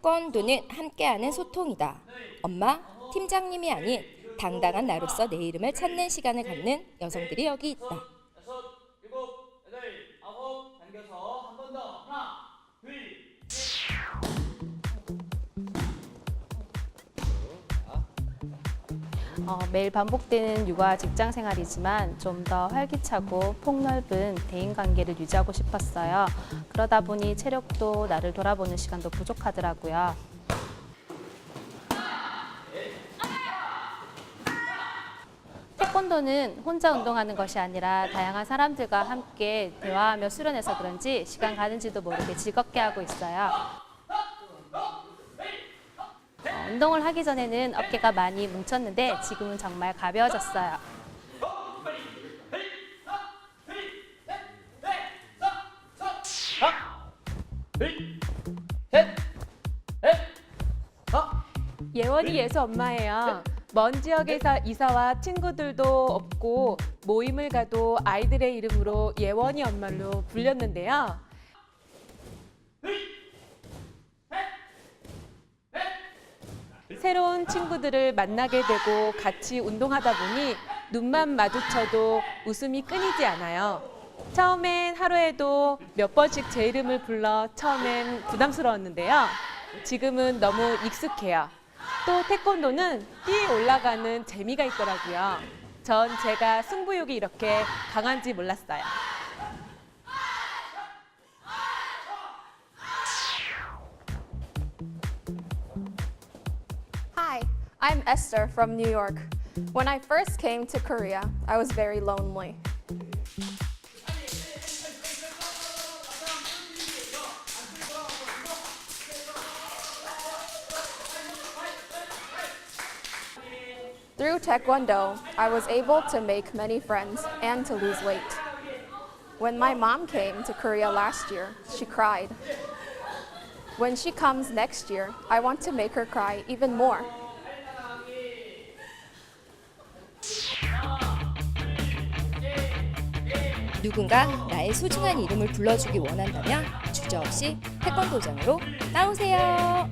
태권도는 함께하는 소통이다. 엄마, 팀장님이 아닌 당당한 나로서 내 이름을 찾는 시간을 갖는 여성들이 여기 있다. 여섯, 일곱, 여덟, 아홉, 당겨서 한 번 더. 하나, 둘, 어, 매일 반복되는 육아 직장 생활이지만 좀 더 활기차고 폭넓은 대인 관계를 유지하고 싶었어요. 그러다 보니 체력도 나를 돌아보는 시간도 부족하더라고요. 태권도는 혼자 운동하는 것이 아니라 다양한 사람들과 함께 대화하며 수련해서 그런지 시간 가는지도 모르게 즐겁게 하고 있어요. 어, 운동을 하기 전에는 어깨가 많이 뭉쳤는데 지금은 정말 가벼워졌어요. 예원이 예수 엄마예요. 먼 지역에서 이사와 친구들도 없고 모임을 가도 아이들의 이름으로 예원이 엄마로 불렸는데요. 새로운 친구들을 만나게 되고 같이 운동하다 보니 눈만 마주쳐도 웃음이 끊이지 않아요. 처음엔 하루에도 몇 번씩 제 이름을 불러 처음엔 부담스러웠는데요. 지금은 너무 익숙해요. 또 태권도는 뛰어 올라가는 재미가 있더라고요. 전 제가 승부욕이 이렇게 강한지 몰랐어요. I'm Esther from New York. When I first came to Korea, I was very lonely. Through Taekwondo, I was able to make many friends and to lose weight. When my mom came to Korea last year, she cried. When she comes next year, I want to make her cry even more. 누군가 나의 소중한 이름을 불러주기 원한다면 주저없이 태권도장으로 나오세요.